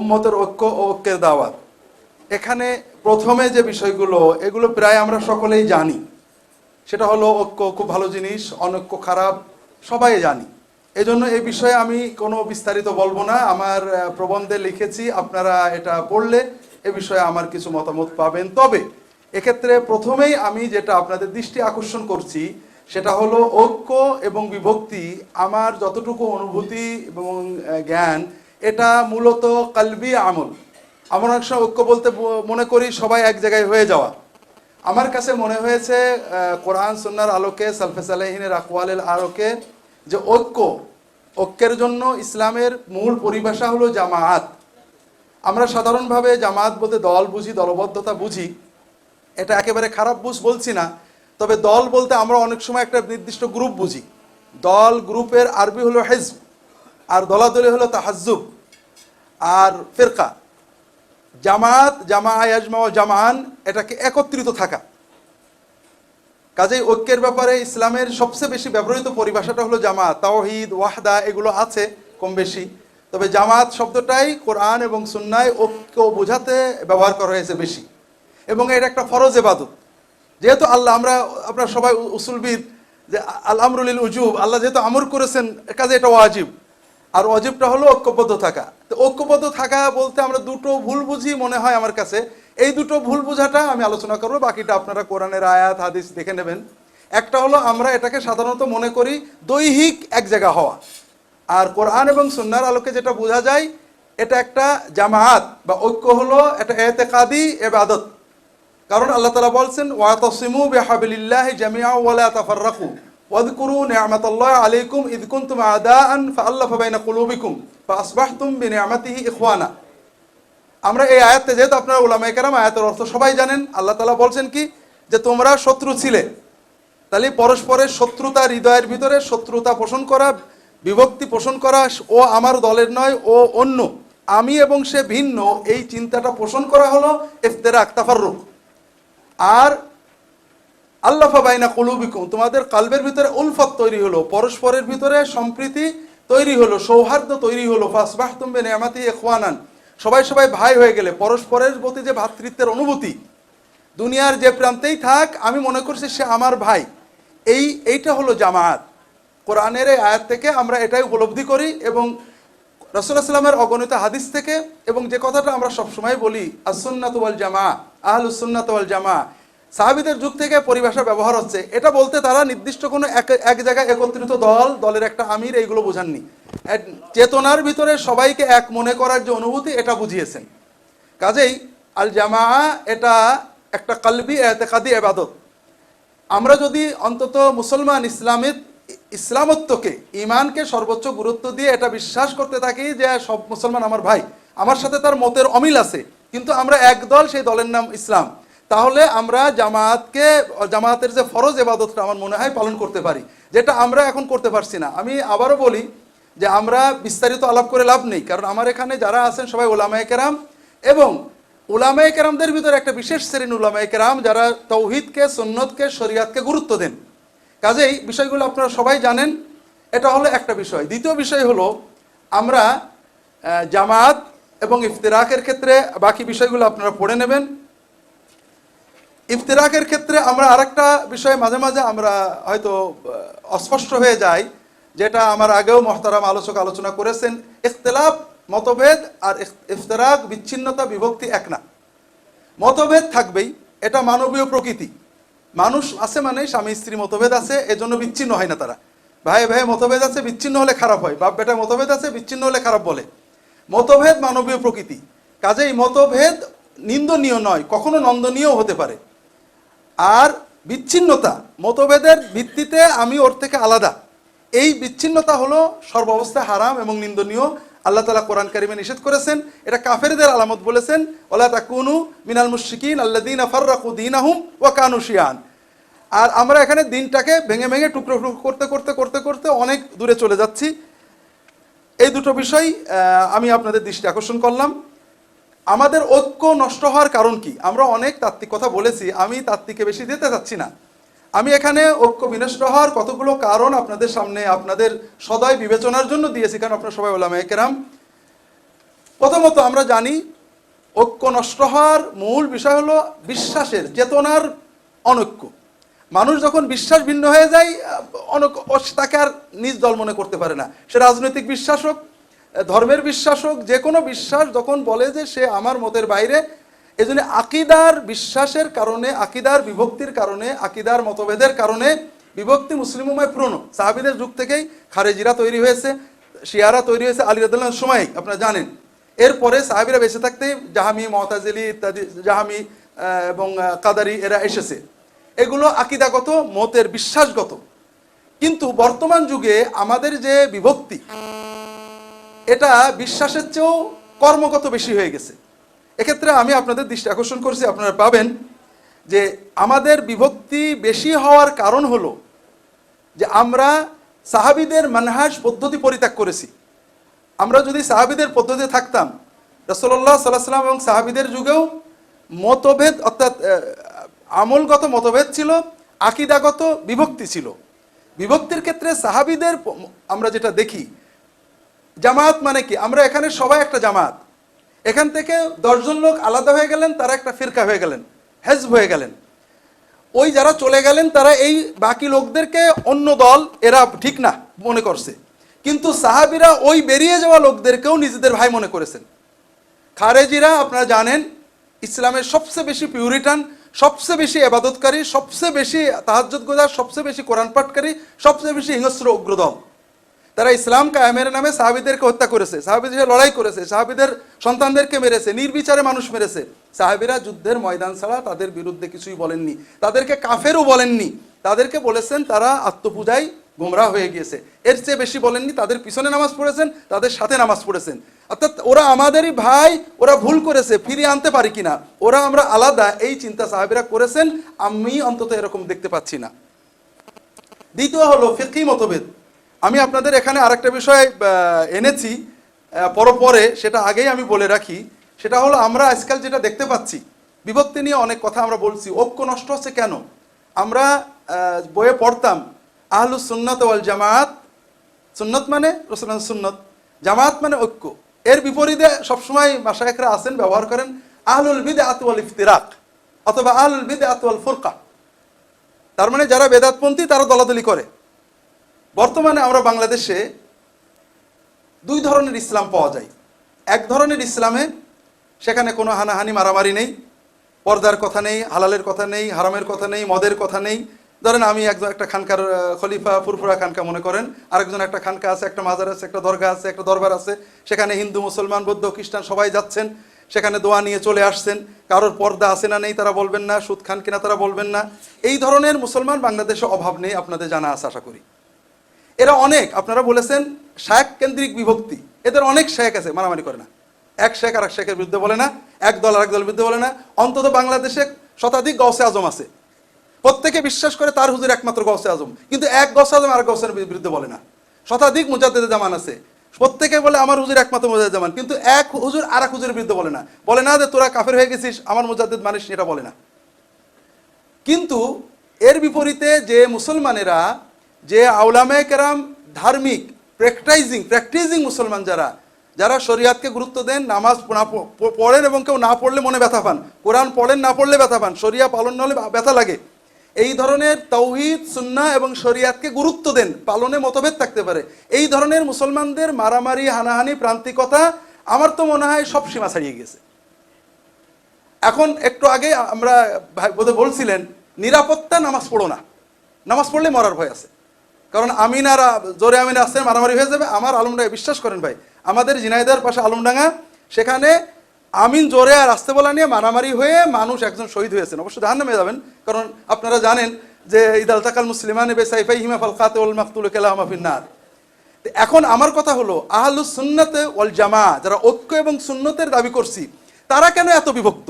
উম্মতের ঐক্য ও ঐক্যের দাওয়াত। এখানে প্রথমে যে বিষয়গুলো, এগুলো প্রায় আমরা সকলেই জানি। সেটা হলো ঐক্য খুব ভালো জিনিস, অনৈক্য খারাপ, সবাই জানি। এজন্য এই বিষয়ে আমি কোনো বিস্তারিত বলব না। আমার প্রবন্ধে লিখেছি, আপনারা এটা পড়লে এ বিষয়ে আমার কিছু মতামত পাবেন। তবে এক্ষেত্রে প্রথমেই আমি যেটা আপনাদের দৃষ্টি আকর্ষণ করছি, সেটা হলো ঐক্য এবং বিভক্তি আমার যতটুকু অনুভূতি এবং জ্ঞান এটা মূলত কালবি আমল। আমার অনেক সময় ঐক্য বলতে মনে করি সবাই এক জায়গায় হয়ে যাওয়া। আমার কাছে মনে হয়েছে কোরআন, সুন্নার আলোকে, সালফে সালাহিনের আকওয়ালের আলোকে যে ঐক্য, ঐক্যের জন্য ইসলামের মূল পরিভাষা হলো জামায়াত। আমরা সাধারণভাবে জামায়াত বলতে দল বুঝি, দলবদ্ধতা বুঝি। এটা একেবারে খারাপ বুঝ বলছি না, তবে দল বলতে আমরা অনেক সময় একটা নির্দিষ্ট গ্রুপ বুঝি। দল গ্রুপের আরবি হলো হেজব। আর দলাদলি হলো তাহাজুব আর ফেরকা। জামাত জামা আয়াজমা ও জামান এটাকে একত্রিত থাকা। কাজেই ঐক্যের ব্যাপারে ইসলামের সবচেয়ে বেশি ব্যবহৃত পরিভাষাটা হলো জামাত তাওহিদ, ওয়াহদা এগুলো আছে কম বেশি। তবে জামাত শব্দটাই কোরআন এবং সুন্নায় ঐক্য বোঝাতে ব্যবহার করা হয়েছে বেশি। এবং এটা একটা ফরজ এবাদত যেহেতু আল্লাহ, আমরা আপনারা সবাই উসুলবিদ যে আল আমরুলিল উজুব, আল্লাহ যেহেতু আমর করেছেন কাজে এটা ওয়াজিব। আর অজীবটা হলো ঐক্যবদ্ধ থাকা। তো ঐক্যবদ্ধ থাকা বলতে আমরা দুটো ভুল বুঝি মনে হয় আমার কাছে। এই দুটো ভুল বোঝাটা আমি আলোচনা করব, বাকিটা আপনারা কোরআনের আয়াত, হাদিস দেখে নেবেন। একটা হলো আমরা এটাকে সাধারণত মনে করি দৈহিক এক জায়গা হওয়া। আর কোরআন এবং সুন্নার আলোকে যেটা বোঝা যায়, এটা একটা জামায়াত বা ঐক্য হলো এটা এতেকাদি, এবাদত। কারণ আল্লাহ তালা বলছেন ওয়াতসিমু বিহাবিলিল্লাহ জামিয়া ওয়ালা তাফাররাকু। ওয়াদকুরু নি'মাতাল্লাহ আলাইকুম ইদ কুনতুম আদাআন ফাআল্লাফা বাইনা কুলুবিকুম ফাআসবাহতুম বিনি'মাতিহি ইখওয়ানা আমরা এই আয়াতে যেহেতু আপনারা উলামায়ে কেরাম আয়াতের অর্থ সবাই জানেন, আল্লাহ তালা বলছেন কি? যে তোমরা শত্রু ছিলে। তাহলে পরস্পরের শত্রুতা হৃদয়ের ভিতরে শত্রুতা পোষণ করা, বিভক্তি পোষণ করা, ও আমার দলের নয়, ও অন্য। আমি এবং সে ভিন্ন। এই চিন্তাটা পোষণ করা হলো ইফতেরাক, তাফাররুক। আর আল্লাহ বাইনা কুলুবিকুম, তোমাদের কালবের ভিতরে উলফত তৈরি হলো, পরস্পরের ভিতরে সম্প্রীতি তৈরি হলো, সৌহার্দ্য তৈরি হলো ফাসবাহ তুমবে নেমাতি এখওয়ানান সবাই সবাই ভাই হয়ে গেলে, পরস্পরের প্রতি যে ভ্রাতৃত্বের অনুভূতি, দুনিয়ার যে প্রান্তেই থাক, আমি মনে করছি সে আমার ভাই। এই, এইটা হলো জামায়াত। কোরআনের এই আয়াত থেকে আমরা এটাই উপলব্ধি করি এবং রসুল্লাহ সাল্লামের অগণিত হাদিস থেকে, এবং যে কথাটা আমরা সবসময় বলি আসুন্নাত জামা আহলুসুন্নাত জামা সাহাবিদের যুগ থেকে পরিভাষা ব্যবহার হচ্ছে। এটা বলতে তারা নির্দিষ্ট কোনো এক এক জায়গায় একত্রিত দল, দলের একটা আমির, এইগুলো বোঝাননি। চেতনার ভিতরে সবাইকে এক মনে করার যে অনুভূতি, এটা বুঝিয়েছেন। কাজেই আল জামা এটা একটা কালবি এতেকাদি এবাদত। আমরা যদি অন্তত মুসলমান ইসলামের ইসলামত্বকে ইমানকে সর্বোচ্চ গুরুত্ব দিয়ে এটা বিশ্বাস করতে থাকি যে সব মুসলমান আমার ভাই, আমার সাথে তার মতের অমিল আছে। কিন্তু আমরা এক দল, সেই দলের নাম ইসলাম। তাহলে আমরা জামায়াতকে, জামায়াতের যে ফরজ এবাদতটা আমার মনে হয় পালন করতে পারি, যেটা আমরা এখন করতে পারছি না। আমি আবারও বলি যে আমরা বিস্তারিত আলাপ করে লাভ নেই, কারণ আমার এখানে যারা আছেন সবাই ওলামায় কেরাম, এবং উলামায়ে কেরামদের ভিতরে একটা বিশেষ শ্রেণি উলামায়ে কেরাম যারা তৌহিদকে, সুন্নতকে, শরিয়াতকে গুরুত্ব দেন। কাজেই বিষয়গুলো আপনারা সবাই জানেন, এটা হলো একটা বিষয়। দ্বিতীয় বিষয় হলো, আমরা জামাত এবং ইফতিরাকের ক্ষেত্রে বাকি বিষয়গুলো আপনারা পড়ে নেবেন। ইফতিরাকের ক্ষেত্রে আমরা আরেকটা বিষয় মাঝে মাঝে আমরা হয়তো অস্পষ্ট হয়ে যাই, যেটা আমার আগেও মহতারাম আলোচক আলোচনা করেছেন, ইখতলাফ, মতভেদ আর ইফতেরাক, বিচ্ছিন্নতা, বিভক্তি এক না। মতভেদ থাকবেই, এটা মানবীয় প্রকৃতি। মানুষ আছে মানে স্বামী, স্ত্রী মতভেদ আছে, এজন্য বিচ্ছিন্ন হয় না তারা। ভাই ভাই, মতভেদ আছে, বিচ্ছিন্ন হলে খারাপ হয়। বাপ, বেটা মতভেদ আছে, বিচ্ছিন্ন হলে খারাপ বলে। মতভেদ মানবীয় প্রকৃতি। কাজেই মতভেদ নিন্দনীয় নয়, কখনো নন্দনীয় হতে পারে। আর বিচ্ছিন্নতা, মতভেদের ভিত্তিতে আমি ওর থেকে আলাদা। এই বিচ্ছিন্নতা হলো সর্বাবস্থায় হারাম এবং নিন্দনীয়। আল্লাহ তালা কোরআন কারিমে নিষেধ করেছেন, এটা কাফেরদের আলামত বলেছেন ওলা তাকুনু মিনাল মুশিকিন আল্লাদিন ফাররাকু দিনাহুম ওয়া কানু শিয়ান। আর আমরা এখানে দিনটাকে ভেঙে ভেঙে টুকরো টুকরো করতে করতে করতে করতে অনেক দূরে চলে যাচ্ছি। এই দুটো বিষয় আমি আপনাদের দৃষ্টি আকর্ষণ করলাম। আমাদের ঐক্য নষ্ট হওয়ার কারণ কি? আমরা অনেক তাত্ত্বিক কথা বলেছি আমি তাত্ত্বিকে বেশি দিতে চাচ্ছি না। আমি এখানে ঐক্য বিনষ্ট হওয়ার কতগুলো কারণ আপনাদের সামনে আপনাদের সদয় বিবেচনার জন্য দিয়েছি কারণ আপনারা সবাই ওলামে কেরাম প্রথমত আমরা জানি ঐক্য নষ্ট হওয়ার মূল বিষয় হলো বিশ্বাসের চেতনার অনৈক্য। মানুষ যখন বিশ্বাস ভিন্ন হয়ে যায় আহ, অনৈক্য তাকে আর নিজ দল মনে করতে পারে না। সে রাজনৈতিক বিশ্বাস হোক ধর্মের বিশ্বাস হোক, যে কোনো বিশ্বাস যখন বলে যে সে আমার মতের বাইরে এই জন্য আকিদার বিশ্বাসের কারণে, আকিদার বিভক্তির কারণে, আকিদার মতভেদের কারণে বিভক্তি মুসলিম উমায় পুরনো। সাহাবিদের যুগ থেকেই খারেজিরা তৈরি হয়েছে, শিয়ারা তৈরি হয়েছে, আলী রাদুল্লাহ সময়, আপনারা জানেন। এরপরে সাহাবিরা বেঁচে থাকতে জাহামি, মতাজিলি ইত্যাদি, জাহামি এবং কাদারি এরা এসেছে। এগুলো আকিদাগত, মতের বিশ্বাসগত। কিন্তু বর্তমান যুগে আমাদের যে বিভক্তি এটা বিশ্বাসের চেয়েও কর্মগত বেশি হয়ে গেছে। এক্ষেত্রে আমি আপনাদের দৃষ্টি আকর্ষণ করছি, আপনারা পাবেন যে আমাদের বিভক্তি বেশি হওয়ার কারণ হলো যে আমরা সাহাবিদের মানহাজ পদ্ধতি পরিত্যাগ করেছি। আমরা যদি সাহাবিদের পদ্ধতিতে থাকতাম রসল্লাহ সাল্লাহ সাল্লাম এবং সাহাবিদের যুগেও মতভেদ অর্থাৎ আমলগত মতভেদ ছিল, আকিদাগত বিভক্তি ছিল। বিভক্তির ক্ষেত্রে সাহাবিদের আমরা যেটা দেখি জামাত মানে কি? আমরা এখানে সবাই একটা জামাত। এখান থেকে দশজন লোক আলাদা হয়ে গেলেন, তারা একটা ফিরকা হয়ে গেলেন, হেজব হয়ে গেলেন। ওই যারা চলে গেলেন, তারা এই বাকি লোকদেরকে অন্য দল, এরা ঠিক না মনে করছে। কিন্তু সাহাবিরা ওই বেরিয়ে যাওয়া লোকদেরকেও নিজেদের ভাই মনে করেছেন। খারেজিরা, আপনারা জানেন, ইসলামের সবচেয়ে বেশি পিউরিটান সবচেয়ে বেশি এবাদতকারী সবচেয়ে বেশি তাহাজ্জুদ গোজার সবচেয়ে বেশি কোরআন পাঠকারী, সবচেয়ে বেশি হিংস্র উগ্রদল তারা ইসলাম কায়েমের নামে সাহাবিদেরকে হত্যা করেছে। সাহাবিদের লড়াই করেছে। সাহাবিদের সন্তানদেরকে মেরেছে। নির্বিচারে মানুষ মেরেছে। সাহাবিরা যুদ্ধের ময়দান ছাড়া তাদের বিরুদ্ধে কিছুই বলেননি। তাদেরকে কাফেরও বলেননি। তাদেরকে বলেছেন তারা আত্মপূজায় গোমরা হয়ে গিয়েছে। এর চেয়ে বেশি বলেননি, তাদের পিছনে নামাজ পড়েছেন, তাদের সাথে নামাজ পড়েছেন। অর্থাৎ ওরা আমাদেরই ভাই, ওরা ভুল করেছে, ফিরিয়ে আনতে পারি কিনা? ওরা আমরা আলাদা, এই চিন্তা সাহাবিরা করেছেন, আমি অন্তত এরকম দেখতে পাচ্ছি না। দ্বিতীয় হলো ফিকি মতভেদ। আমি আপনাদের এখানে আরেকটা বিষয় এনেছি পরপরে সেটা আগেই আমি বলে রাখি। সেটা হলো আমরা আজকাল যেটা দেখতে পাচ্ছি, বিভক্তি নিয়ে অনেক কথা আমরা বলছি, ঐক্য নষ্ট হচ্ছে কেন? আমরা বইয়ে পড়তাম, আহলু সুন্নত ওয়াল জামাত, সুন্নত মানে রসুল সুন্নত, জামাত মানে ঐক্য। এর বিপরীতে সবসময় মাসায়করা আছেন, ব্যবহার করেন আহলুল বিদে আতুয়াল ইফতিরাক, অথবা আহলুল বিদে আতুয়াল ফুরকা। তার মানে যারা বেদাতপন্থী, তারা দলাদলি করে। বর্তমানে আমরা বাংলাদেশে দুই ধরনের ইসলাম পাওয়া যায়। এক ধরনের ইসলামে সেখানে কোনো হানাহানি, মারামারি নেই, পর্দার কথা নেই, হালালের কথা নেই, হারামের কথা নেই, মদের কথা নেই। ধরেন আমি একজন একটা খানকার খলিফা, ফুরফুরা খানকা মনে করেন, আরেকজন একটা খানকা আছে, একটা মাজার আছে, একটা দরগা আছে, একটা দরবার আছে। সেখানে হিন্দু, মুসলমান, বৌদ্ধ, খ্রিস্টান সবাই যাচ্ছেন, সেখানে দোয়া নিয়ে চলে আসছেন। কারোর পর্দা আছে না নেই, তারা বলবেন না, সুদ খান কিনা তারা বলবেন না। এই ধরনের মুসলমান বাংলাদেশে অভাব নেই, আপনাদের জানা আছে, আশা করি। এরা অনেক, আপনারা বলেছেন শায়েক কেন্দ্রিক বিভক্তি। এদের অনেক শেখ আছে, মারামারি করে না। এক শেখ আর এক শেখের বিরুদ্ধে বলে না, এক দল আর এক দলের বিরুদ্ধে বলে না। অন্তত বাংলাদেশে শতাধিক গৌসে আজম আছে। প্রত্যেকে বিশ্বাস করে তার হুজুর একমাত্র গৌসে আজম। কিন্তু এক গৌসে আজম আর গৌসের বিরুদ্ধে বলে না। শতাধিক মুজাদ্দেদ জামান আছে। প্রত্যেকে বলে, আমার হুজুর একমাত্র মুজাদ্দেদ জামান। কিন্তু এক হুজুর আর এক হুজুরের বিরুদ্ধে বলে না। বলে না যে, তোরা কাফের হয়ে গেছিস, আমার মুজাদ্দেদ মানিস এটা বলে না। কিন্তু এর বিপরীতে যে মুসলমানেরা যে আউলামে কেরাম ধার্মিক প্র্যাকটাইজিং প্র্যাকটিসিং মুসলমান যারা যারা শরিয়াতকে গুরুত্ব দেন, নামাজ না পড়েন এবং কেউ না পড়লে মনে ব্যথা পান। কোরআন পড়েন, না পড়লে ব্যথা পান। শরিয়া পালন না হলে ব্যথা লাগে। এই ধরনের তৌহিদ সুন্না এবং শরিয়াতকে গুরুত্ব দেন, পালনে মতভেদ থাকতে পারে। এই ধরনের মুসলমানদের মারামারি, হানাহানি, প্রান্তিকতা আমার তো মনে হয় সব সীমা ছাড়িয়ে গেছে। এখন একটু আগে আমরা বোধহয় বলছিলেন, নিরাপত্তা নামাজ পড়ো না। নামাজ পড়লে মরার ভয় আছে। কারণ আমিন আর জোরে আমিন আসছেন মারামারি হয়ে যাবে। আমার আলমডাঙ্গা বিশ্বাস করেন ভাই, আমাদের ঝিনাইদার পাশে আলমডাঙ্গা, সেখানে আমিন জোরে আর আসতে বলা নিয়ে মারামারি হয়ে মানুষ একজন শহীদ হয়েছেন। অবশ্যই জাহান নামে যাবেন, কারণ আপনারা জানেন যে ইদাল তাকাল মুসলিমানে হিমা ফালকাতে ওল মাকতুল তো এখন আমার কথা হলো আহলু সুন্নতে ওয়াল জামা যারা ঐক্য এবং সুন্নতের দাবি করছি, তারা কেন এত বিভক্ত?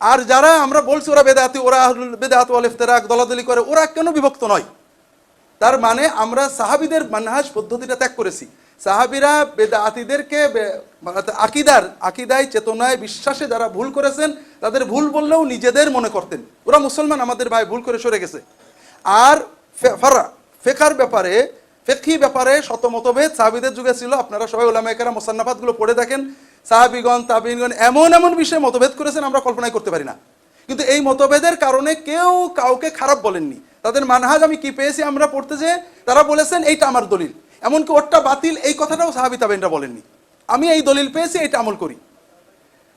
আর যারা আমরা বলছি ওরা বেদাতি, ওরা বেদাত ওয়াল ইফতেরাক, দলাদলি করে, ওরা কেন বিভক্ত নয়? তার মানে আমরা সাহাবিদের মানহাজ পদ্ধতিটা ত্যাগ করেছি। সাহাবিরা বেদাতিদেরকে অর্থাৎ আকিদার, আকিদায়, চেতনায়, বিশ্বাসে যারা ভুল করেছেন, তাদের ভুল বললেও নিজেদের মনে করতেন। ওরা মুসলমান, আমাদের ভাই ভুল করে সরে গেছে। আর ফারা, ফেকার ব্যাপারে ফেকি ব্যাপারে শত মতভেদ সাহাবিদের যুগে ছিল। আপনারা সবাই ওলামাইকারা মোসান্নাফাতগুলো পড়ে দেখেন। সাহাবিগণ তাবিনগণ এমন এমন বিষয়ে মতভেদ করেছেন, আমরা কল্পনাই করতে পারি না। কিন্তু এই মতভেদের কারণে কেউ কাউকে খারাপ বলেননি। তাদের মানহাজ আমি কি পেয়েছি আমরা পড়তে যে তারা বলেছেন, এইটা আমার দলিল। এমনকি ওরটা বাতিল, এই কথাটাও সাহাবি তাবেনরা বলেননি। আমি এই দলিল পেয়েছি, এটা আমল করি।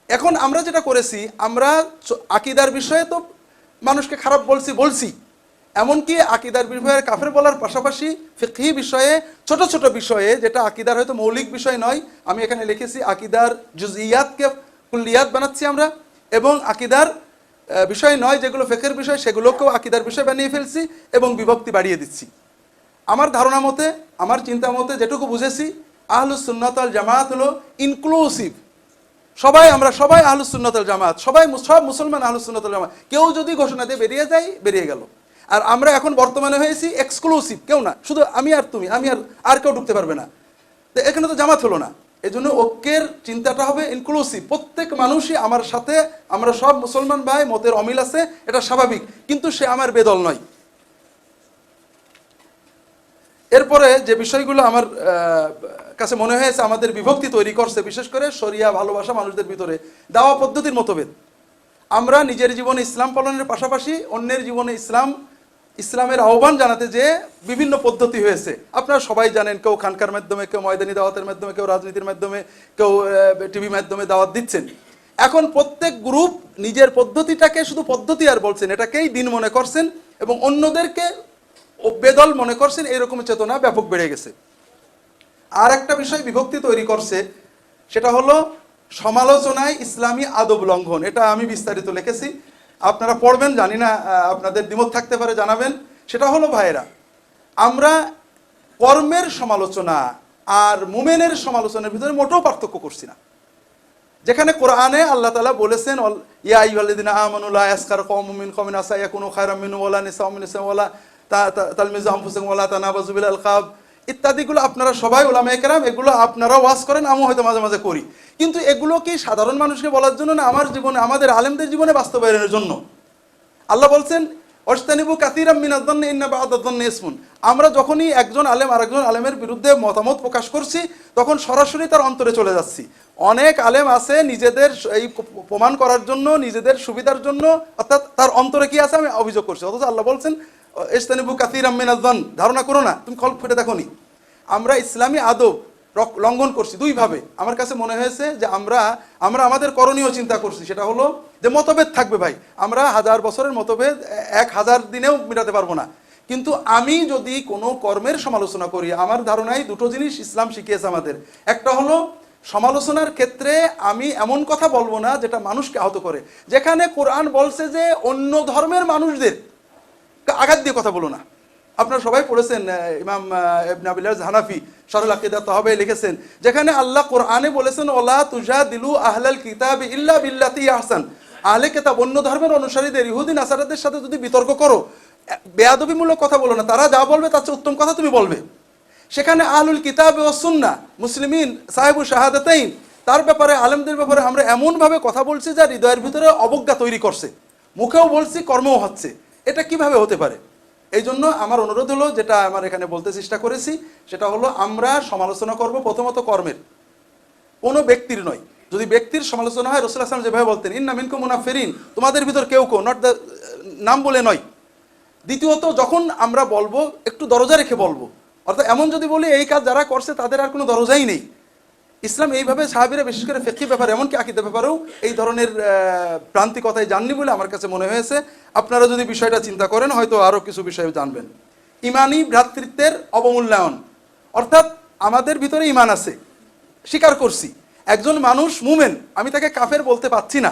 এখন আমরা যেটা করেছি, আমরা আকিদার বিষয়ে তো মানুষকে খারাপ বলছি বলছি। এমনকি আকিদার বিষয়ে কাফের বলার পাশাপাশি ফিকহি বিষয়ে, ছোট ছোট বিষয়ে, যেটা আকিদার হয়তো মৌলিক বিষয় নয়, আমি এখানে লিখেছি আকিদার জুজিয়াতকে কুল্লিয়াত বানাচ্ছি আমরা এবং আকিদার বিষয় নয়, যেগুলো ফেকের বিষয়, সেগুলোকেও আকিদার বিষয় বানিয়ে ফেলছি এবং বিভক্তি বাড়িয়ে দিচ্ছি। আমার ধারণা মতে, আমার চিন্তা মতে যেটুকু বুঝেছি, আহলুস সুন্নাতাল জামাত হলো ইনক্লুসিভ সবাই, আমরা সবাই আহলুস সুন্নাতাল জামাত সবাই সব মুসলমান আহলুস সুন্নাতাল জামাত কেউ যদি ঘোষণা দিয়ে বেরিয়ে যায়, বেরিয়ে গেল। আর আমরা এখন বর্তমানে হয়েছি এক্সক্লুসিভ কেউ না। শুধু আমি আর তুমি, আমি আর আর কেউ ঢুকতে পারবে না। তো এখানে তো জামাত হলো না। এই জন্য ঐক্যের চিন্তাটা হবে ইনক্লুসিভ প্রত্যেক মানুষই আমার সাথে, আমরা সব মুসলমান ভাই মতের অমিল আছে, এটা স্বাভাবিক। কিন্তু সে আমার বেদল নয়। এরপরে যে বিষয়গুলো আমার কাছে মনে হয়েছে, আমাদের বিভক্তি তৈরি করছে, বিশেষ করে শরিয়া, ভালোবাসা মানুষদের ভিতরে। দাওয়া পদ্ধতির মতভেদ। আমরা নিজের জীবনে ইসলাম পালনের পাশাপাশি অন্যের জীবনে ইসলাম ইসলামের আহ্বান জানাতে যে বিভিন্ন পদ্ধতি হয়েছে। আপনারা সবাই জানেন কেউ খানকার মাধ্যমে, কেউ ময়দানি দাওয়াতের মাধ্যমে, কেউ রাজনীতির মাধ্যমে, কেউ টিভি মাধ্যমে দাওয়াত দিচ্ছেন। এখন প্রত্যেক গ্রুপ নিজের পদ্ধতিটাকে শুধু পদ্ধতি আর বলছেন, এটাকেই দিন মনে করছেন এবং অন্যদেরকে বেদল মনে করছেন, এরকম চেতনা ব্যাপক বেড়ে গেছে। আর একটা বিষয় বিভক্তি তৈরি করছে, সেটা হলো সমালোচনায় ইসলামী আদব লঙ্ঘন। এটা আমি বিস্তারিত লিখেছি। আপনারা পড়বেন, জানি না আপনাদের দ্বিমত থাকতে পারে, জানাবেন। সেটা হলো ভাইরা আমরা কর্মের সমালোচনা আর মুমেনের সমালোচনার ভিতরে মোটেও পার্থক্য করছি না। যেখানে কোরআনে আল্লাহ তালা বলেছেন ইয়া আইয়ুহাল্লাযীনা আমানু লা ইয়াসখার কওমুম মিন কওমিন আসা ইয়াকুনু খায়রাম মিনহুম ওয়ালা নিসাউম মিন নিসাইন ওয়ালা তা- তা- তালমিজু আনফুসাকুম ওয়ালা তানাবাযু বিল আলকাব। ইত্যাদিগুলো আপনারা সবাই ওলামায়ে কেরাম, এগুলো আপনারা ওয়াজ করেন, আমিও হয়তো মাঝে মাঝে করি। কিন্তু এগুলো কি সাধারণ মানুষকে বলার জন্য না, আমার জীবনে, আমাদের আলেমদের জীবনে বাস্তবায়নের জন্য। আল্লাহ বলছেন অস্তানিবু কাতিরাম মিনাদ্দান্নে ইন্না বাদাদ্দান্নে ইসমুন। আমরা যখনই একজন আলেম আরেকজন আলেমের বিরুদ্ধে মতামত প্রকাশ করছি, তখন সরাসরি তার অন্তরে চলে যাচ্ছি। অনেক আলেম আছে নিজেদের এই প্রমাণ করার জন্য, নিজেদের সুবিধার জন্য, অর্থাৎ তার অন্তরে কি আছে আমি অভিযোগ করছি। অথচ আল্লাহ বলছেন ইস্তানিবু কাতিরাম মিনাদ্দান ধারণা করো না, তুমি খল ফেটে দেখোনি। আমরা ইসলামী আদব লঙ্ঘন করছি দুইভাবে। আমার কাছে মনে হয়েছে যে আমরা আমরা আমাদের করণীয় চিন্তা করছি, সেটা হলো যে মতভেদ থাকবে ভাই। আমরা হাজার বছরের মতভেদ, এক হাজার দিনেও মেটাতে পারব না। কিন্তু আমি যদি কোনো কর্মের সমালোচনা করি, আমার ধারণায় দুটো জিনিস ইসলাম শিখিয়েছে আমাদের। একটা হলো, সমালোচনার ক্ষেত্রে আমি এমন কথা বলব না যেটা মানুষকে আহত করে। যেখানে কোরআন বলছে যে অন্য ধর্মের মানুষদের আঘাত দিয়ে কথা বলো না। আপনারা সবাই পড়েছেন ইমাম আহ, হানাফি সরল আকিদা তহবে লিখেছেন যেখানে আল্লাহ কোরআনে বলেছেন ওলা তুজা দিলু আহলাল কিতাব ইল্লা বিল্লাতি আহসান। আহলে কিতাব অন্য ধর্মের অনুসারীদের ইহুদিন আসারাদের সাথে যদি বিতর্ক করো বেয়াদবিমূলক কথা বলো না তারা যা বলবে তার চেয়ে উত্তম কথা তুমি বলবে। সেখানে আহলুল কিতাব ও সুন্না মুসলিমিন সাহেব শাহাদাতাইন তার ব্যাপারে আলেমদের ব্যাপারে আমরা এমনভাবে কথা বলছি যা হৃদয়ের ভিতরে অবজ্ঞা তৈরি করছে। মুখেও বলছি কর্মও হচ্ছে। এটা কীভাবে হতে পারে? এই জন্য আমার অনুরোধ হলো, যেটা আমার এখানে বলতে চেষ্টা করেছি, সেটা হলো আমরা সমালোচনা করব প্রথমত কর্মের। কোনো ব্যক্তির নয়। যদি ব্যক্তির সমালোচনা হয় রসুল আসলাম যেভাবে বলতেন, ইন্না মিনকু মুনাফেরিন তোমাদের ভিতর কেউ কেউ নট দ্য নাম বলে নয়। দ্বিতীয়ত, যখন আমরা বলব, একটু দরজা রেখে বলব। অর্থাৎ এমন যদি বলি, এই কাজ যারা করছে, তাদের আর কোনো দরজাই নেই। ইসলাম এইভাবে সাহাবিরা বিশেষ করে ফেকি ব্যাপারে, এমনকি আকিদের ব্যাপারেও এই ধরনের প্রান্তিকতায় জাননি বলে আমার কাছে মনে হয়েছে। আপনারা যদি বিষয়টা চিন্তা করেন, হয়তো আরও কিছু বিষয় জানবেন। ইমানি ভ্রাতৃত্বের অবমূল্যায়ন। অর্থাৎ আমাদের ভিতরে ইমান আছে, স্বীকার করছি। একজন মানুষ মুমেন, আমি তাকে কাফের বলতে পারছি না।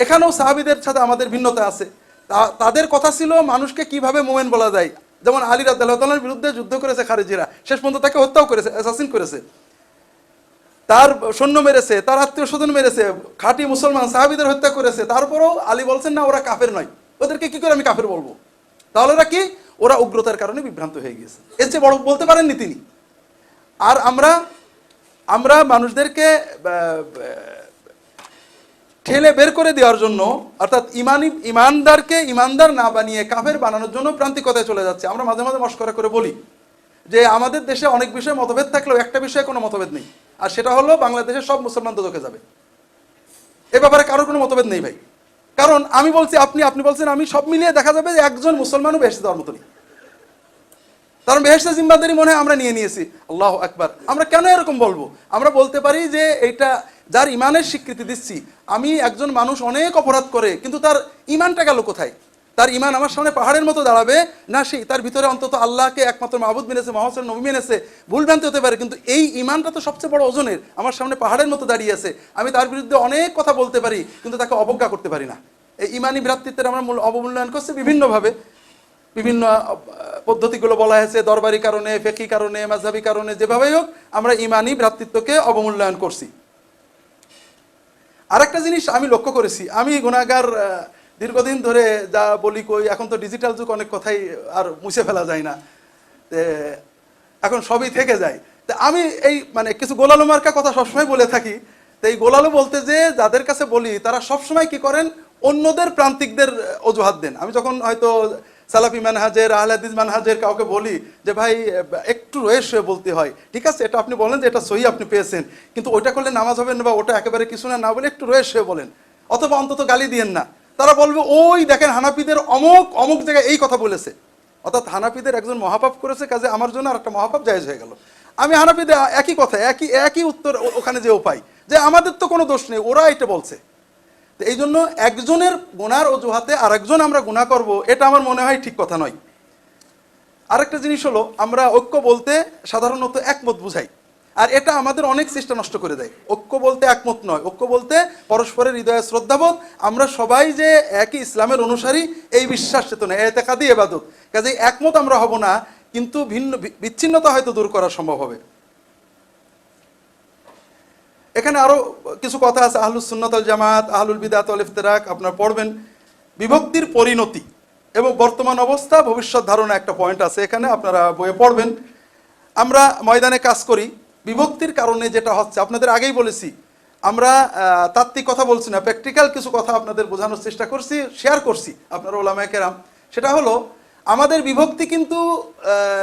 এখানেও সাহাবিদের সাথে আমাদের ভিন্নতা আছে। তাদের কথা ছিল মানুষকে কীভাবে মোমেন বলা যায়। যেমন আলী রাদ্দাল্লাহর বিরুদ্ধে যুদ্ধ করেছে খারেজিরা, শেষ পর্যন্ত তাকে হত্যাও করেছে, অ্যাসাসিন করেছে। তার সৈন্য মেরেছে, তার আত্মীয় স্বজন মেরেছে, খাঁটি মুসলমান সাহাবিদের হত্যা করেছে। তারপরেও আলী বলছেন, না, ওরা কাফের নয়। ওদেরকে কি করে আমি কাফের বলব? তাহলে ওরা কি? ওরা উগ্রতার কারণে বিভ্রান্ত হয়ে গিয়েছে। এর চেয়ে বড় বলতে পারেননি তিনি। আর আমরা আমরা মানুষদেরকে ঠেলে বের করে দেওয়ার জন্য, অর্থাৎ ইমানি, ইমানদারকে ইমানদার না বানিয়ে কাফের বানানোর জন্য প্রান্তিকতায় চলে যাচ্ছে। আমরা মাঝে মাঝে মস্করা করে বলি যে, আমাদের দেশে অনেক বিষয়ে মতভেদ থাকলেও একটা বিষয়ে কোনো মতভেদ নেই। আর সেটা হলো বাংলাদেশের সব মুসলমান দোজখে যাবে। এ ব্যাপারে কারোর কোনো মতভেদ নেই ভাই। কারণ আমি বলছি, আপনি আপনি বলছেন, আমি সব মিলিয়ে দেখা যাবে যে একজন মুসলমানও বেহেসে দেওয়ার মতো নেই। কারণ বেহেসা জিম্মাদারি মনে হয় আমরা নিয়ে নিয়েছি। আল্লাহ একবার আমরা কেন এরকম বলব? আমরা বলতে পারি যে এইটা যার ইমানের স্বীকৃতি দিচ্ছি। আমি একজন মানুষ অনেক অপরাধ করে, কিন্তু তার ইমানটা গেল কোথায়? তার ইমান আমার সামনে পাহাড়ের মতো দাঁড়াবে। না সেই তার ভিতরে অন্তত আল্লাহকে একমাত্র মাহবুদ মেনেছে মহাসেন নবী মেনেছে। ভুল ভ্রান্তি হতে পারে, কিন্তু এই ইমানটা তো সবচেয়ে বড় ওজনের। আমার সামনে পাহাড়ের মতো দাঁড়িয়ে আছে। আমি তার বিরুদ্ধে অনেক কথা বলতে পারি, কিন্তু তাকে অবজ্ঞা করতে পারি না। এই ইমানি ভ্রাতৃত্বের আমরা মূল অবমূল্যায়ন করছে বিভিন্নভাবে। বিভিন্ন পদ্ধতিগুলো বলা হয়েছে, দরবারি কারণে ফেকি কারণে মাঝহাবি কারণে, যেভাবেই হোক, আমরা ইমানি ভ্রাতৃত্বকে অবমূল্যায়ন করছি। আরেকটা জিনিস আমি লক্ষ্য করেছি। আমি গুণাগার দীর্ঘদিন ধরে যা বলি কই, এখন তো ডিজিটাল যুগ, অনেক কথাই আর মুছে ফেলা যায় না। এখন সবই থেকে যায়। তা আমি এই মানে কিছু গোলালো মার্কা কথা সবসময় বলে থাকি, তো এই গোলালো বলতে যে, যাদের কাছে বলি, তারা সবসময় কি করেন? অন্যদের প্রান্তিকদের অজুহাত দেন। আমি যখন হয়তো সালাফি মানহাজের, আহলাদিস মানহাজের কাউকে বলি যে, ভাই, একটু রয়েস হয়ে বলতে হয়। ঠিক আছে, এটা আপনি বলেন যে, এটা সহি আপনি পেয়েছেন। কিন্তু ওইটা করলে নামাজ হবে না বা ওটা একেবারে কিছু না না বলে একটু রয়েস হয়ে বলেন। অথবা অন্তত গালি দিয়েন না। তারা বলবে, ওই দেখেন হানাপিদের অমুক অমুক জায়গায় এই কথা বলেছে। অর্থাৎ হানাপিদের একজন মহাপাপ করেছে কাজে আমার জন্য আর একটা মহাপাপ জায়েজ হয়ে গেল। আমি হানাপিদের একই কথা, একই একই উত্তর ওখানে যেও পাই, যে আমাদের তো কোনো দোষ নেই, ওরা এটা বলছে। তো এই জন্য একজনের গুনার অজুহাতে আরেকজন আমরা গুণা করব, এটা আমার মনে হয় ঠিক কথা নয়। আরেকটা জিনিস হলো, আমরা ঐক্য বলতে সাধারণত একমত বুঝাই। আর এটা আমাদের অনেক চেষ্টা নষ্ট করে দেয়। ঐক্য বলতে একমত নয়। ঐক্য বলতে পরস্পরের হৃদয়ে শ্রদ্ধাবোধ। আমরা সবাই যে একই ইসলামের অনুসারী, এই বিশ্বাস চেতনা এতে কাদি এবাদত। কাজে একমত আমরা হব না, কিন্তু ভিন্ন, বিচ্ছিন্নতা হয়তো দূর করা সম্ভব হবে। এখানে আরও কিছু কথা আছে। আহলুস সুন্নাত আল জামাত, আহলুল বিদাত আল ইফতেরাক, আপনারা পড়বেন। বিভক্তির পরিণতি এবং বর্তমান অবস্থা, ভবিষ্যৎ ধারণা একটা পয়েন্ট আছে। এখানে আপনারা বইয়ে পড়বেন। আমরা ময়দানে কাজ করি। বিভক্তির কারণে যেটা হচ্ছে, আপনাদের আগেই বলেছি, আমরা তাত্ত্বিক কথা বলছি না, প্র্যাকটিক্যাল কিছু কথা আপনাদের বোঝানোর চেষ্টা করছি, শেয়ার করছি, আপনারা ওলামায় কেরাম। সেটা হলো, আমাদের বিভক্তি কিন্তু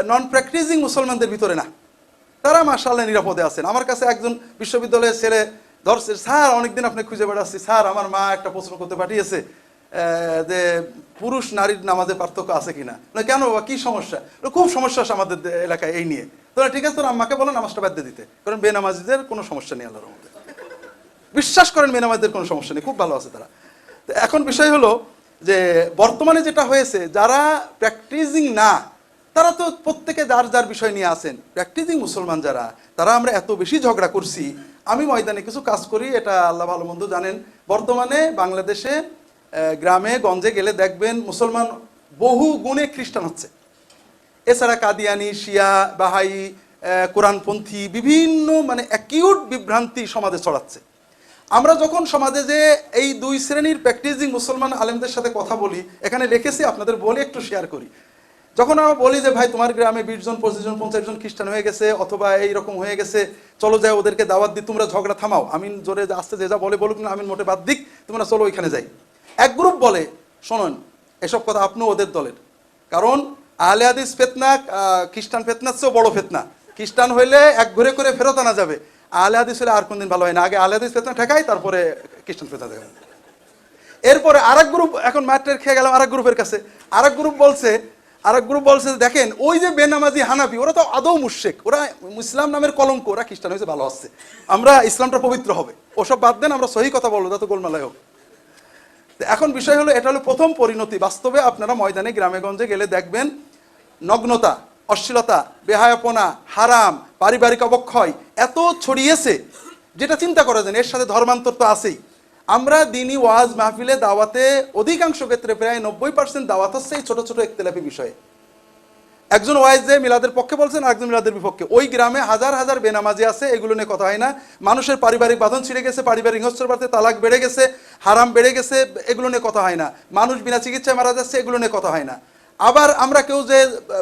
নন প্র্যাকটিসিং মুসলমানদের ভিতরে না। তারা মার্শাল্লাহ নিরাপদে আছেন। আমার কাছে একজন বিশ্ববিদ্যালয়ের ছেলে ধরছে, স্যার, অনেকদিন আপনি খুঁজে বেড়াচ্ছি। স্যার, আমার মা একটা প্রশ্ন করতে পাঠিয়েছে। যে পুরুষ নারীর নামাজে পার্থক্য আছে কিনা? না, কেন বাবা কি সমস্যা? খুব সমস্যা আছে আমাদের এলাকায় এই নিয়ে। তোরা ঠিক আছে, তোর আম্মাকে বলো, নামাজটা বাদ দিতে। কারণ বেনামাজিদের কোনো সমস্যা নেই আল্লাহর মধ্যে বিশ্বাস করেন বেনামাজিদের কোনো সমস্যা নেই, খুব ভালো আছে তারা। তো এখন বিষয় হলো যে, বর্তমানে যেটা হয়েছে, যারা প্র্যাকটিসিং না, তারা তো প্রত্যেকে যার যার বিষয় নিয়ে আসেন প্র্যাকটিসিং মুসলমান যারা, তারা আমরা এত বেশি ঝগড়া করছি, আমি ময়দানে কিছু কাজ করি, এটা আল্লাহ ভালো মন্দ জানেন। বর্তমানে বাংলাদেশে গ্রামে, গঞ্জে গেলে দেখবেন মুসলমান বহু গুণে খ্রিস্টান হচ্ছে। এছাড়া কাদিয়ানি, শিয়া, বাহাই কোরআনপন্থী বিভিন্ন মানে অ্যাকিউট বিভ্রান্তি সমাজে ছড়াচ্ছে। আমরা যখন সমাজে যে এই দুই শ্রেণির প্র্যাকটিসিং মুসলমান আলেমদের সাথে কথা বলি, এখানে লিখেছি, আপনাদের বলে একটু শেয়ার করি। যখন আমরা বলি যে, ভাই, তোমার গ্রামে বিশ জন, পঁচিশ জন, পঞ্চাশ জন খ্রিস্টান হয়ে গেছে, অথবা এইরকম হয়ে গেছে, চলো যাই ওদেরকে দাওয়াত দিই, তোমরা ঝগড়া থামাও, আমিন জোরে আসতে যে যা বলে বলুক না, আমিন মোটে বাদ দিক, তোমরা চলো ওইখানে যাই। এক গ্রুপ বলে, শোনেন, এসব কথা আপনিও ওদের দলের। কারণ আহলে হাদিস ফেতনা খ্রিস্টান ফেতনার চেয়েও বড় ফেতনা। খ্রিস্টান হইলে এক ঘুরে করে ফেরত আনা যাবে। আহলে হাদিস হলে আর কোনদিন ভালো হয় না। আগে আহলে হাদিস ফেতনা ঠেকাই, তারপরে খ্রিস্টান ফেতনা দেখায় এরপরে আরেক গ্রুপ, এখন মাঠের খেয়ে গেলাম আরেক গ্রুপের কাছে। আরেক গ্রুপ বলছে, আরেক গ্রুপ বলছে, দেখেন, ওই যে বেনামাজি হানাফি, ওরা তো আদৌ মুশেক ওরা ইসলাম নামের কলঙ্ক, ওরা খ্রিস্টান হয়েছে, ভালো আসছে আমরা ইসলামটা পবিত্র হবে। ওসব বাদ দেন, আমরা সহি কথা বলব, যত গোলমালায় হোক। তো এখন বিষয় হলো, এটা হলো প্রথম পরিণতি। বাস্তবে আপনারা ময়দানে গ্রামেগঞ্জে গেলে দেখবেন নগ্নতা, অশ্লীলতা, বেহায়াপনা, হারাম, পারিবারিক অবক্ষয় এত ছড়িয়েছে, যেটা চিন্তা করা যায় এর সাথে ধর্মান্তর তো আছেই। আমরা দিনই ওয়াজ মাহফিলে দাওয়াতে অধিকাংশ ক্ষেত্রে প্রায় নব্বই পার্সেন্ট দাওয়াত হচ্ছে এই ছোটো ছোটো একতলাপি বিষয়ে। একজন ওয়াইজ যে মিলাদের পক্ষে বলছেন আর একজন মিলাদের বিপক্ষে। ওই গ্রামে হাজার হাজার বেনামাজি আছে, এগুলো নিয়ে কথা হয় না। মানুষের পারিবারিক বাঁধন ছিঁড়ে গেছে, পারিবারিক হিংস্র বাড়তে তালাক বেড়ে গেছে, হারাম বেড়ে গেছে, এগুলো নিয়ে কথা হয় না। মানুষ বিনা চিকিৎসায় মারা যাচ্ছে, এগুলো নিয়ে কথা হয় না। আবার আমরা কেউ যে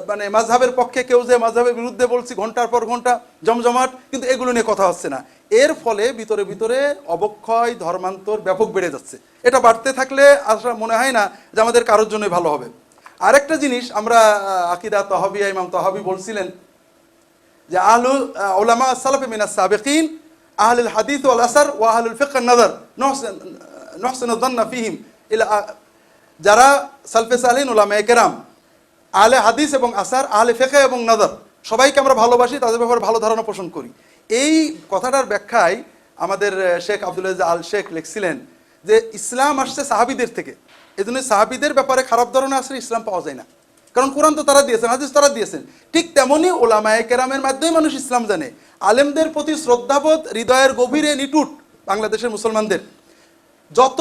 মানে মাঝহাবের পক্ষে কেউ যে মাঝহাবের বিরুদ্ধে বলছি, ঘণ্টার পর ঘণ্টা, জমজমাট, কিন্তু এগুলো নিয়ে কথা হচ্ছে না। এর ফলে ভিতরে ভিতরে অবক্ষয়, ধর্মান্তর ব্যাপক বেড়ে যাচ্ছে। এটা বাড়তে থাকলে আসলে মনে হয় না যে আমাদের কারোর জন্যই ভালো হবে। আরেকটা জিনিস আমরা আকিদা তহাবিয়া ইমাম তহাবি বলছিলেন যে আহলু ওলামা সালাফে মিনা সাবেকিন, আহলুল হাদিস ওয়াল আসার ওয়া আহলুল ফিকহ নাজার, নহসেন ফিহিম ইলা যারা সালফে সালিন ওলামা কেরাম আহলে হাদিস এবং আসার, আহলে ফেকা এবং নাদার সবাইকে আমরা ভালোবাসি, তাদের ব্যাপারে ভালো ধারণা পোষণ করি। এই কথাটার ব্যাখ্যায় আমাদের শেখ আব্দুল আল শেখ লিখছিলেন যে ইসলাম আসছে সাহাবিদের থেকে। এই জন্য সাহাবিদের ব্যাপারে খারাপ ধারণা আসলে ইসলাম পাওয়া যায় না। কারণ কোরআন তো তারা দিয়েছেন, হাদিস তারা দিয়েছেন। ঠিক তেমনই ওলামায়ে কেরামের মাধ্যমে মানুষ ইসলাম জানে। আলেমদের প্রতি শ্রদ্ধাবোধ হৃদয়ের গভীরে নিটুট বাংলাদেশের মুসলমানদের। যত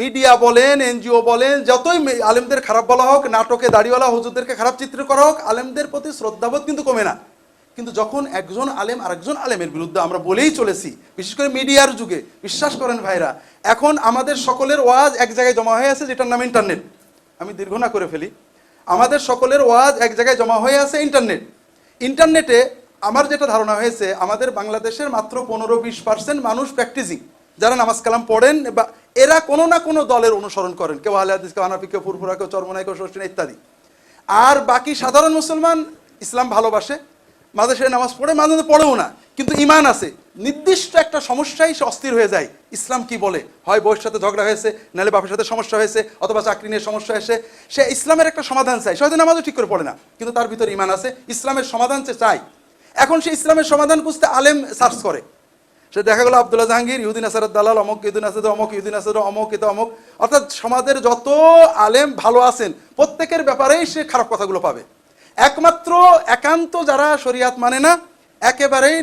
মিডিয়া বলেন, এনজিও বলেন, যতই আলেমদের খারাপ বলা হোক, নাটকে দাড়িওয়ালা, হুজুরদেরকে খারাপ চিত্র করা হোক, আলেমদের প্রতি শ্রদ্ধাবোধ কিন্তু কমে না। কিন্তু যখন একজন আলেম আরেকজন আলেমের বিরুদ্ধে আমরা বলেই চলেছি, বিশেষ করে মিডিয়ার যুগে, বিশ্বাস করেন ভাইরা, এখন আমাদের সকলের ওয়াজ এক জায়গায় জমা হয়ে আছে যেটার নাম ইন্টারনেট। আমি দীর্ঘ না করে ফেলি। আমাদের সকলের ওয়াজ এক জায়গায় জমা হয়ে আছে ইন্টারনেট। ইন্টারনেটে আমার যেটা ধারণা হয়েছে, আমাদের বাংলাদেশের মাত্র পনেরো বিশ পার্সেন্ট মানুষ প্র্যাকটিসিং। যারা নামাজ কালাম পড়েন বা এরা কোনো না কোনো দলের অনুসরণ করেন, কেউ আলে হাদিস, কেউ আনাফি কেউ ফুরফুরা, কেউ চরমনাই, কেউ ইত্যাদি। আর বাকি সাধারণ মুসলমান ইসলাম ভালোবাসে। মাঝে সে নামাজ পড়ে মাঝে মাঝে পড়েও না, কিন্তু ইমান আছে। নির্দিষ্ট একটা সমস্যায় সে অস্থির হয়ে যায়। ইসলাম কি বলে? হয় বউয়ের সাথে ঝগড়া হয়েছে নাহলে বাপের সাথে সমস্যা হয়েছে, অথবা চাকরি নিয়ে সমস্যা এসে সে ইসলামের একটা সমাধান চায়। সে হয়তো নামাজও ঠিক করে পড়ে না, কিন্তু তার ভিতরে ইমান আছে, ইসলামের সমাধান সে চায়। এখন সে ইসলামের সমাধান খুঁজতে আলেম সার্চ করে। সে দেখা গেল আব্দুল্লাহ জাহাঙ্গীর, ইহুদিন আসার দালাল, অমক, ইহুদিন আসাদ অমক, ইহুদিন আসাদ অমক ইতো অমক। অর্থাৎ সমাজের যত আলেম ভালো আছেন, প্রত্যেকের ব্যাপারেই সে খারাপ কথাগুলো পাবে। একমাত্র একান্ত যারা শরিয়াত মানে না, একেবারেই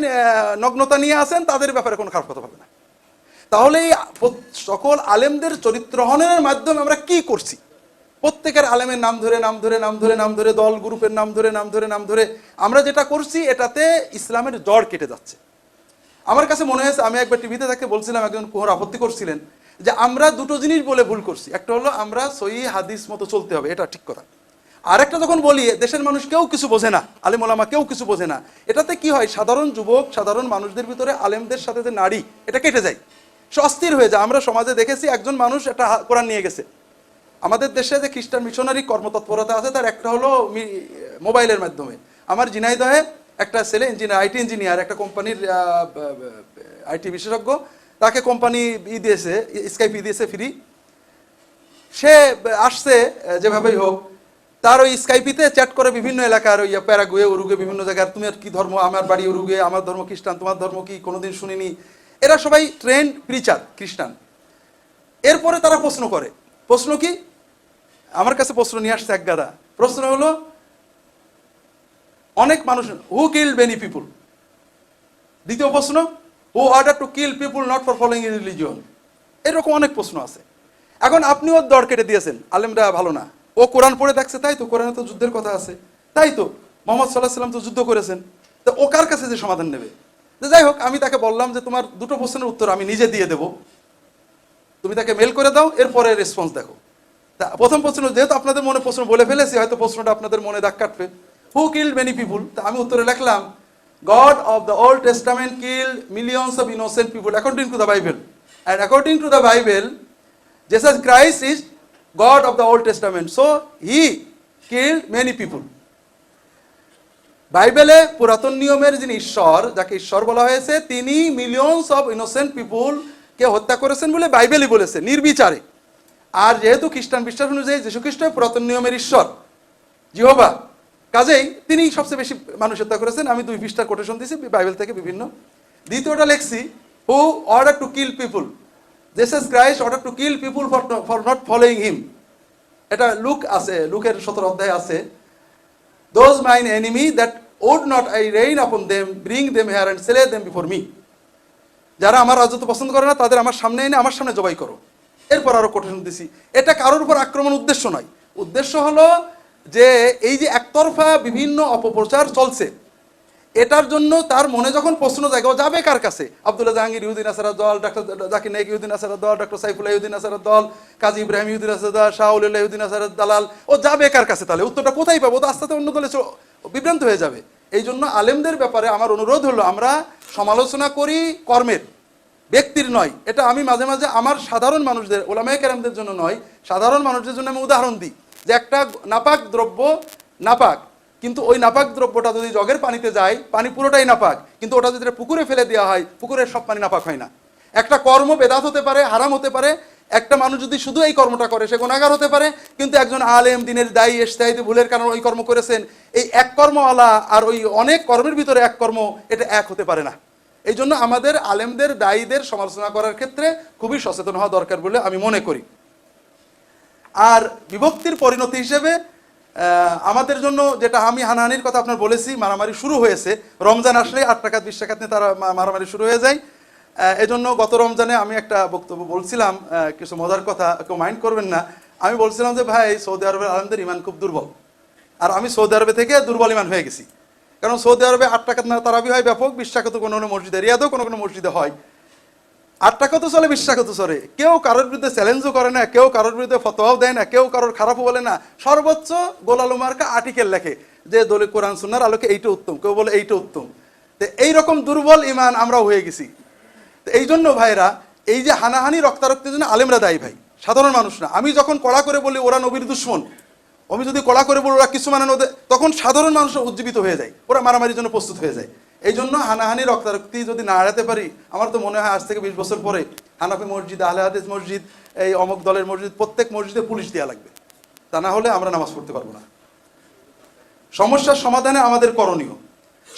নগ্নতা নিয়ে আছেন, তাদের ব্যাপারে কোনো খারাপ কথা পাবে না। তাহলে এই সকল আলেমদের চরিত্রহনের মাধ্যমে আমরা কি করছি? প্রত্যেকের আলেমের নাম ধরে নাম ধরে নাম ধরে নাম ধরে, দল, গ্রুপের নাম ধরে নাম ধরে নাম ধরে, আমরা যেটা করছি, এটাতে ইসলামের জ্বর কেটে যাচ্ছে। আমার কাছে মনে হয়েছে, আমি একবার টিভিতে তাকে বলছিলাম, একজন কোহর আপত্তি করছিলেন, যে আমরা দুটো জিনিস বলে ভুল করছি। একটা হলো, আমরা সই হাদিস মতো চলতে হবে, এটা ঠিক কথা। আরেকটা যখন বলি, দেশের মানুষ কেউ কিছু বোঝে না, আলেম ওলামা কেউ কিছু বোঝে না। এটাতে কি হয়? সাধারণ যুবক, সাধারণ মানুষদের ভিতরে আলেমদের সাথে যে নারী, এটা কেটে যায়। সে অস্থির হয়ে যায়। আমরা সমাজে দেখেছি একজন মানুষ একটা কোরআন নিয়ে গেছে। আমাদের দেশে যে খ্রিস্টান মিশনারি কর্মতৎপরতা আছে, তার একটা হলো মোবাইলের মাধ্যমে। আমার জিনাইদহে একটা ছেলে, ইঞ্জিনিয়ার, আইটি ইঞ্জিনিয়ার, একটা কোম্পানির আইটি বিশেষজ্ঞ, তাকে কোম্পানি ই দিয়েছে, স্কাইপ ই দিয়েছে ফ্রি। সে আসছে যেভাবেই হোক তার ওই স্কাইপিতে চ্যাট করে বিভিন্ন এলাকার ওই প্যারাগুয়ে উরুগে বিভিন্ন জায়গার তুমি কি ধর্ম? আমার বাড়ি উরুগে আমার ধর্ম খ্রিস্টান, তোমার ধর্ম কি? কোনোদিন শুনিনি? এরা সবাই ট্রেন্ড প্রিচার খ্রিস্টান। এরপরে তারা প্রশ্ন করে। প্রশ্ন কি? আমার কাছে প্রশ্ন নিয়ে আসছে এক গাদা। প্রশ্ন হলো, অনেক মানুষ হু কিল বেনি পিপুল দ্বিতীয় প্রশ্ন who order to kill people not for following religion এরকম অনেক প্রশ্ন আছে। এখন আপনিও দর কেটে দিয়েছেন। আলেমরা ভালো না। ও কোরআন পড়ে দেখছে, তাই তো, কোরআনে তো যুদ্ধের কথা আছে। তাই তো, মোহাম্মদ সাল্লাহ সাল্লাম তো যুদ্ধ করেছেন। তো ও কার কাছে যে সমাধান নেবে? তো যাই হোক, আমি তাকে বললাম যে তোমার দুটো প্রশ্নের উত্তর আমি নিজে দিয়ে দেবো। তুমি তাকে মেল করে দাও, এরপরে রেসপন্স দেখো। তা প্রথম প্রশ্ন, যেহেতু আপনাদের মনে প্রশ্ন বলে ফেলেছি, হয়তো প্রশ্নটা আপনাদের মনে দাগ কাটবে। হু কিল্ড মেনি পিপুল তা আমি উত্তরে লিখলাম God of the Old Testament killed millions of innocent people according to the Bible and according to the Bible Jesus Christ is God of the Old Testament so he killed many people বাইবেলে পুরাতন নিয়মের যিনি ঈশ্বর, যাকে ঈশ্বর বলা হয়েছে, তিনি মিলিয়নস অফ ইনোসেন্ট পিপুল কে হত্যা করেছেন বলে বাইবেলই বলেছে, নির্বিচারে। আর যেহেতু খ্রিস্টান বিশ্বাস অনুযায়ী যীশু খ্রিস্ট পুরাতন নিয়মের ঈশ্বর জিহবা কাজেই তিনি সবচেয়ে বেশি মানুষ হত্যা করেছেন। আমি দুই পৃষ্ঠার কোটেশন দিয়েছি, বাইবেল থেকে বিভিন্ন। দ্বিতীয়টা লেখছি who order to kill people Jesus Christ order to kill people for for not following him এটা লুক আছে লুকের সতেরো অধ্যায় আছে। Those mine enemy that would not I rain upon them, bring them here and slay them before me যারা আমার রাজত্ব পছন্দ করে না তাদের আমার সামনে এনে আমার সামনে জবাই করো। এরপর আরও কঠিন দিছি। এটা কারোর উপর আক্রমণ উদ্দেশ্য নয়। উদ্দেশ্য হলো যে এই যে একতরফা বিভিন্ন অপপ্রচার চলছে এটার জন্য তার মনে যখন প্রশ্ন ও যাবে কার কাছে? আব্দুল্লাহ জাহাঙ্গীর ইউদ্দিন আসার দল, ডাক্তার জাকির নাইক ইউদ্দিন আসার দল ডক্টর সাইফুল্লাহ ইউদ্দিন আসার দল, কাজী ইব্রাহিম ইউদ্দিন আসার দল শাহুল্লাহ ইউদ্দিন আসার দালাল, ও যাবে কার কাছে তাহলে? উত্তরটা কোথায় পাবো? তো আস্তে আস্তে অন্য দলে বিভ্রান্ত হয়ে যাবে। এই জন্য আলেমদের ব্যাপারে আমার অনুরোধ হলো, আমরা সমালোচনা করি কর্মের, ব্যক্তির নয়। এটা আমি মাঝে মাঝে আমার সাধারণ মানুষদের, ওলামায় কেরামদের জন্য নয়, সাধারণ মানুষদের জন্য আমি উদাহরণ দিই যে একটা নাপাক দ্রব্য নাপাক কিন্তু ওই নাপাক দ্রব্যটা যদি জগের পানিতে যায়, পানি পুরোটাই নাপাক, কিন্তু ওটা যদি পুকুরে ফেলে দেওয়া হয়, পুকুরের সব পানি নাপাক হয় না। একটা কর্ম বেদাত হতে পারে, হারাম হতে পারে, একটা মানুষ যদি শুধু এই কর্মটা করে, সে গুণাগার হতে পারে, কিন্তু একজন আলেম, দিনের দায়ী এসতাহিতে ভুলের কারণে ওই কর্ম করেছেন, এই এক কর্মওয়ালা আর ওই অনেক কর্মের ভিতরে এক কর্ম, এটা এক হতে পারে না। এই জন্য আমাদের আলেমদের, দায়ীদের সমালোচনা করার ক্ষেত্রে খুবই সচেতন হওয়া দরকার বলে আমি মনে করি। আর বিভক্তির পরিণতি হিসেবে আমাদের জন্য যেটা আমি হানাহানির কথা আপনার বলেছি, মারামারি শুরু হয়েছে। রমজান আসলে আট টাকাত বিশ টাকাত নিয়ে তারা মারামারি শুরু হয়ে যায়। এজন্য গত রমজানে আমি একটা বক্তব্য বলছিলাম কিছু মজার কথা, কেউ মাইন্ড করবেন না। আমি বলছিলাম যে, ভাই, সৌদি আরবের আলমদের ইমান খুব দুর্বল। আর আমি সৌদি আরবে থেকে দুর্বল ইমান হয়ে গেছি। কারণ সৌদি আরবে আট টাকাত না তারাবি হয় ব্যাপক, বিশ টাকা তো কোনো কোনো মসজিদে, রিয়াদেও কোনো কোনো মসজিদে হয়। আট টাকা তো চলে বিশ টাকা তো চলে? কেউ কারোর বিরুদ্ধে চ্যালেঞ্জও করে না, কেউ কারোর বিরুদ্ধে ফতোয়াও দেয় না, কেউ কারোর খারাপও বলে না। সর্বোচ্চ গোলালু মার্কা আর্টিকেল লেখে যে দলে কোরআন সুন্নার আলোকে এইটা উত্তম, কেউ বলে এইটা উত্তম। তো এইরকম দুর্বল ইমান আমরাও হয়ে গেছি। তো এই জন্য ভাইরা এই যে হানাহানি রক্তারক্তির জন্য আলেমরা দায়ী ভাই, সাধারণ মানুষ না। আমি যখন কড়া করে বলি, ওরা নবীর দুশ্মন, আমি যদি কড়া করে বলি, ওরা কিছু মানে তখন সাধারণ মানুষ উজ্জীবিত হয়ে যায়। ওরা মারামারির জন্য প্রস্তুত হয়ে যায়। এই জন্য হানাহানি, রক্তারক্তি যদি না এড়াতে পারি, আমার তো মনে হয় আজ থেকে বিশ বছর পরে হানাফি মসজিদ, আহলে হাদিস মসজিদ, এই অমুক দলের মসজিদ, প্রত্যেক মসজিদে পুলিশ দেওয়া লাগবে। তা না হলে আমরা নামাজ পড়তে পারব না। সমস্যার সমাধানে আমাদের করণীয়।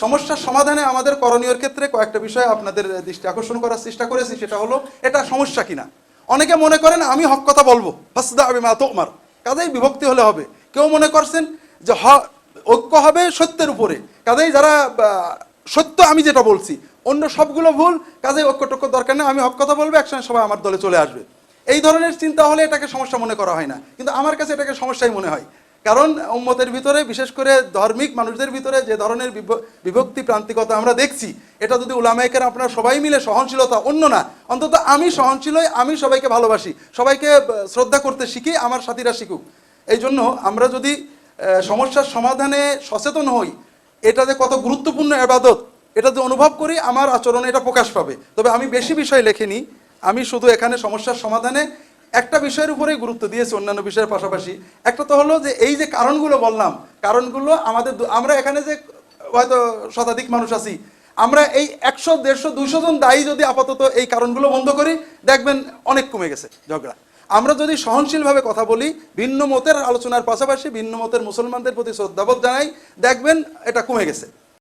সমস্যার সমাধানে আমাদের করণীয়র ক্ষেত্রে কয়েকটা বিষয় আপনাদের দৃষ্টি আকর্ষণ করার চেষ্টা করেছি, সেটা হলো, এটা সমস্যা কিনা? অনেকে মনে করেন, আমি হক কথা বলব হাসদা আমি মা তোমার। কাজেই বিভক্তি হলে হবে। কেউ মনে করছেন যে হ, ঐক্য হবে সত্যের উপরে। কাজেই যারা সত্য আমি যেটা বলছি। অন্য সবগুলো ভুল কাজে ঐক্য টক্য দরকার নেই, আমি হক কথা বলব, একসঙ্গে সবাই আমার দলে চলে আসবে। এই ধরনের চিন্তা হলে এটাকে সমস্যা মনে করা হয় না। কিন্তু আমার কাছে এটাকে সমস্যাই মনে হয়। কারণ উম্মতের ভিতরে, বিশেষ করে ধার্মিক মানুষদের ভিতরে যে ধরনের বিভ- বিভক্তি প্রান্তিকতা আমরা দেখছি, এটা যদি উলামাইকের আপনারা সবাই মিলে সহনশীলতা, অন্য না। অন্তত আমি সহনশীল আমি সবাইকে ভালোবাসি। সবাইকে শ্রদ্ধা করতে শিখি, আমার সাথীরা শিখুক। এই জন্য আমরা যদি সমস্যার সমাধানে সচেতন হই এটা যে কত গুরুত্বপূর্ণ আবাদত, এটা যে অনুভব করি আমার আচরণে এটা প্রকাশ পাবে। তবে আমি বেশি বিষয় লেখিনি। আমি শুধু এখানে সমস্যার সমাধানে একটা বিষয়ের উপরেই গুরুত্ব দিয়েছি অন্যান্য বিষয়ের পাশাপাশি। একটা তো হলো যে এই যে কারণগুলো বললাম, কারণগুলো আমাদের আমরা এখানে যে হয়তো শতাধিক মানুষ আছি, আমরা এই একশো, দেড়শো, দুইশো জন দায়ী যদি আপাতত এই কারণগুলো বন্ধ করি, দেখবেন অনেক কমে গেছে ঝগড়া। আমরা যদি সহনশীলভাবে কথা বলি, ভিন্ন মতের আলোচনার পাশাপাশি ভিন্ন মতের মুসলমানদের প্রতি শ্রদ্ধাবোধ জানাই, দেখবেন এটা কমে গেছে।